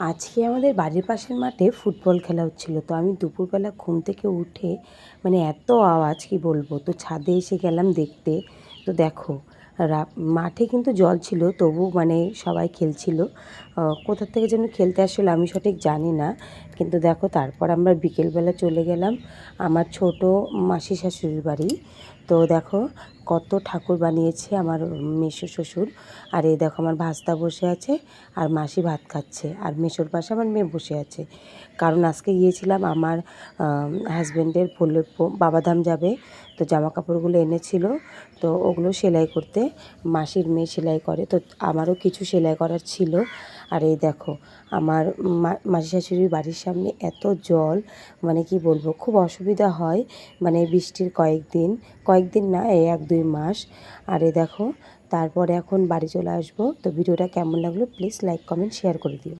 আজকে আমাদের বাড়ির পাশের মাঠে ফুটবল খেলা হচ্ছিল, তো আমি দুপুরবেলা ঘুম থেকে উঠে মানে এত আওয়াজ কি বলব, তো ছাদে এসে গেলাম দেখতে, তো দেখো মাঠে কিন্তু জল ছিল, তবু মানে সবাই খেলছিল কোথা থেকে যেন খেলতে আসলে আমি সঠিক জানি না কিন্তু দেখো, তারপর আমরা বিকেলবেলা চলে গেলাম আমার ছোট মাসি শাশুড়ির বাড়ি। তো দেখো, কত ঠাকুর বানিয়েছে আমার মেসো শ্বশুর। আর এই দেখো, আমার ভাস্তা বসে আছে আর মাসি ভাত খাচ্ছে। আর মেসোর পাশে আমার মেয়ে বসে আছে। কারণ আজকে গিয়েছিলাম আমার হাজব্যান্ডের বললে বাবাধাম যাবে। তো জামা কাপড়গুলো এনেছিল। তো ওগুলো সেলাই করতে মাসির মেয়ে সেলাই করে। তো আমারও কিছু সেলাই করার ছিল। আর এই দেখো, আমার মাসি শাশুড়ির বাড়ির সামনে এত জল মানে কি বলব, খুব অসুবিধা হয় মানে বৃষ্টির কয়েকদিন কয়েকদিন না, এই এক দুই মাস। আর এই দেখো, তারপরে এখন বাড়ি চলে আসব। তো ভিডিওটা কেমন লাগল প্লিজ লাইক কমেন্ট শেয়ার করে দিও।